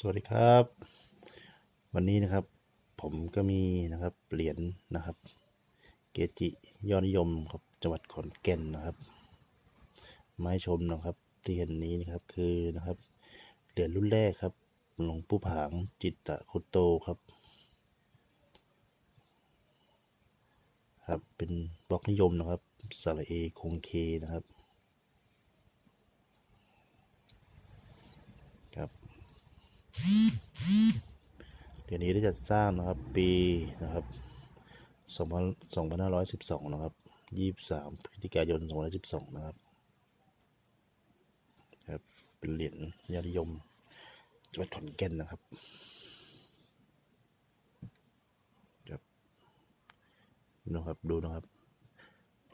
สวัสดีครับ วันนี้นะครับผมก็มีนะครับเหรียญนะครับ เกจิยอดนิยมครับจังหวัดขอนแก่นนะครับไม้ชมนะครับที่เห็นนี้นะครับคือนะครับเหรียญรุ่นแรกครับหลวงปู่ผางจิตตะคุโตครับครับเป็นบล็อกนิยมนะครับสระเอคงเคนะครับ เดี๋ยวนี้ได้จัดสร้างนะครับปีนะครับ2512 นะครับ 23 พฤศจิกายน 2012 นะครับครับ เป็นเหรียญยอดนิยมจังหวัดขอนแก่นนะครับครับนะครับ ดูนะครับ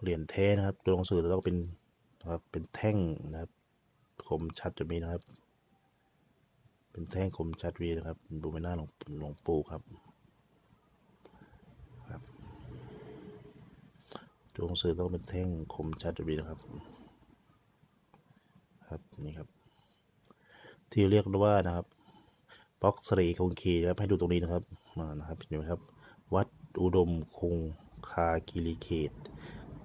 เหรียญแท้นะครับ ตัวหนังสือแล้วก็เป็นนะครับ เป็นแท่งนะครับ คมชัดจะมีนะครับ เป็นแท่งคมชัดวีนะครับเป็นบูเมน่าหลวงหลวงปู่ครับครับตัวงสื่อต้องเป็นแท่งคมชัดวีนะครับ ครับนี่ครับ ที่เรียกว่านะครับบล็อกสรีคงคีนะครับให้ดูตรงนี้นะครับมานะครับเห็นไหมครับ วัดอุดมคงคากิริเขต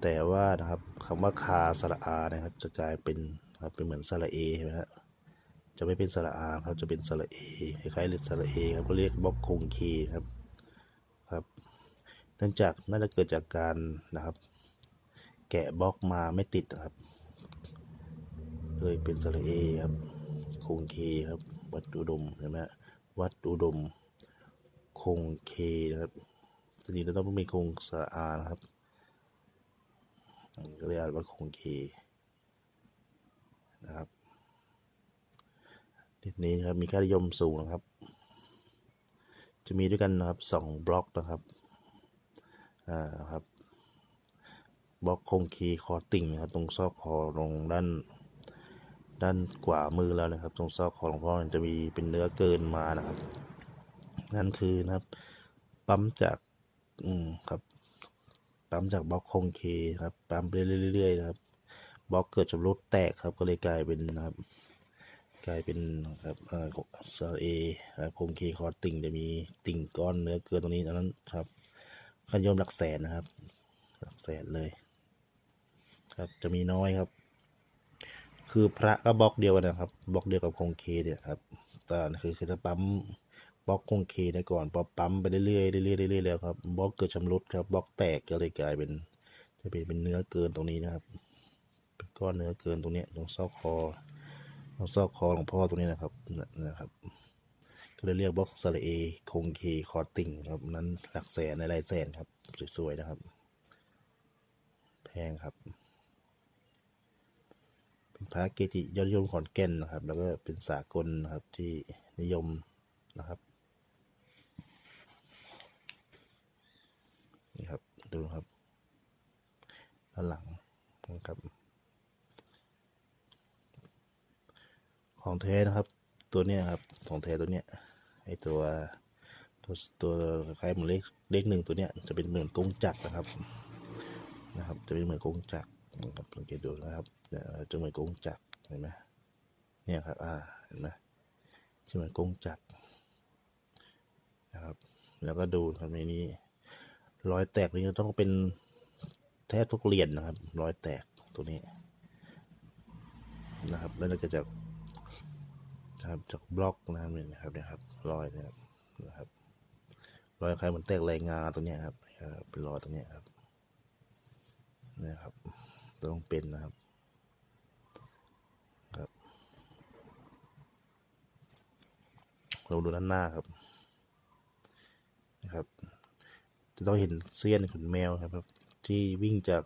แต่ว่านะครับคำว่าคาสระอานะครับ จะกลายเป็นครับเป็นเหมือนสระเอใช่ไหมครับ จะไม่เป็นสระอาครับจะเป็นสระเอคล้ายๆเรียกสระเอครับเขาเรียกบล็อกคงคีครับครับ เนื่องจากน่าจะเกิดจากการนะครับ แกะบล็อกมาไม่ติดครับ เลยเป็นสระเอครับคงคีครับ วัดอุดมเห็นไหมวัดอุดม คงเคนะครับทีนี้เราต้องมีคงสระอานะครับก็เรียกว่าคงเคนะครับ เหรียญนี้นะครับมีค่านิยมสูงนะครับ จะมีด้วยกันนะครับสองบล็อกนะครับอ่าครับบล็อกคงคีคอติ่งนะครับตรงซอกคอตรงด้านด้านขวามือแล้วนะครับ ตรงซอกคอหลวงพ่อจะมีเป็นเนื้อเกินมานะครับ นั่นคือนะครับ ปั๊มจากอืมครับปั๊มจากบล็อกคงคีครับปั๊มไปเรื่อยๆนะครับบล็อกเกิดชำรุดแตกครับก็เลยกลายเป็นนะครับ กลายเป็นครับเอ่อสระเอครับคงคีคอติ่งจะมีติ่งก้อนเนื้อเกินตรงนี้อันนั้นครับคันยมหลักแสนนะครับ หลักแสนเลย ครับจะมีน้อยครับ คือพระก็บล็อกเดียวกันนะครับบล็อกเดียวกับคงเคเนี่ยครับแต่คือคือถ้าปั๊มบล็อกคงเคได้ก่อนพอปั๊มไปเรื่อยๆเรื่อยๆเรื่อยๆแล้วครับบล็อกเกิดชำรุดครับบล็อกแตกก็เลยกลายเป็น จะเป็นเป็นเนื้อเกินตรงนี้นะครับเป็นก้อนเนื้อเกินตรงนี้ตรงซอกคอ ซอกคอหลวงพ่อตรงนี้นะครับนะนะครับ ก็เลยเรียกบล็อกสระเอคงเคคอติ่งครับนั้นหลักแสนในลายแสนครับ สวยๆนะครับ แพงครับ เป็นพระเกจิยอดนิยมขอนแก่นนะครับ แล้วก็เป็นสากลนะครับที่นิยมนะครับนี่ครับดูนะครับด้านหลังนะครับ ของแท้นะครับ ตัวเนี้ยครับของแท้ตัวเนี้ยไอตัวตัวตัวคล้ายเหมือนเลขเลขหนึ่งตัวเนี้ยจะเป็นเหมือนกงจักรนะครับนะครับ จะเป็นเหมือนกงจักรนะครับสังเกตดูนะครับจะเหมือนกงจักรเห็นไหมเนี่ยครับอ่าเห็นไหมจะเหมือนกงจักรนะครับ แล้วก็ดูครับในนี้รอยแตกนี่ต้องเป็นแทบทุกเหรียญนะครับ รอยแตกตัวนี้นะครับ แล้วเราก็จะ นะครับจากบล็อกนะครับนี่นะครับเนี่ยครับรอยนะครับนะครับรอยคล้ายเหมือนแตกลายงาตรงเนี้ยครับเป็นรอยตรงเนี้ยครับเนี่ยครับต้องเป็นนะครับครับลองดูด้านหน้าครับนะครับ จะต้องเห็นเสี้ยนขนแมวครับ ที่วิ่งจาก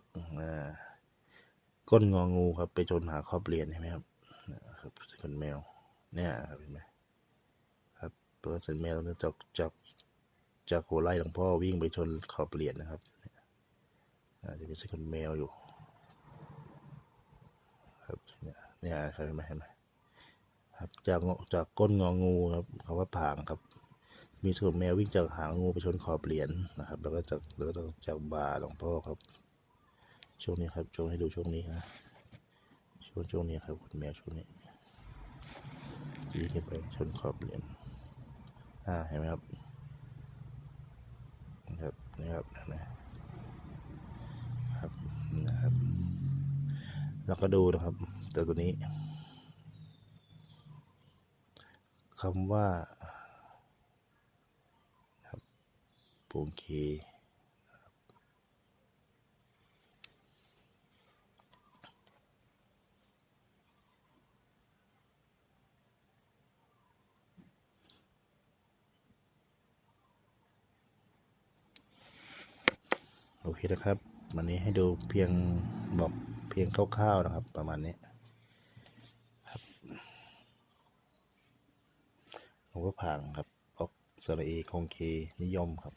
ก้นงองูครับ ไปจนหาครอบเรียญใช่ไหมครับนะครับขนแมว เนี่ยครับเห็นไหมครับตัวเซนแมวเนี่ยจากจากจากโหไล่หลวงพ่อวิ่งไปชนขอบเหรียญนะครับอาจจะมีเส้นแมวอยู่ ครับเนี่ยครับเห็นไหมเห็นไหมครับจากงจากก้นงองูครับคำว่าผางครับ มีส่วนแมววิ่งจากหางงูไปชนขอบเหรียญนะครับ แล้วก็จากแล้วก็จากบ่าหลวงพ่อครับ ช่วงนี้ครับช่วงให้ดูช่วงนี้นะช่วงช่วงนี้ครับคุณแมวช่วงนี้ ยีขึ้นไปชนขอบเหรียญอ่าเห็นไหมครับนะครับนี่ครับเห็นะครับนะครับ แล้วก็ดูนะครับ แต่ตัวนี้คำว่าครับปูงคี โอเคนะครับ วันนี้ให้ดูเพียงบอกเพียงคร่าวๆนะครับ ประมาณนี้ครับผมก็ผ่านครับออกสระเอคงเคนิยมครับ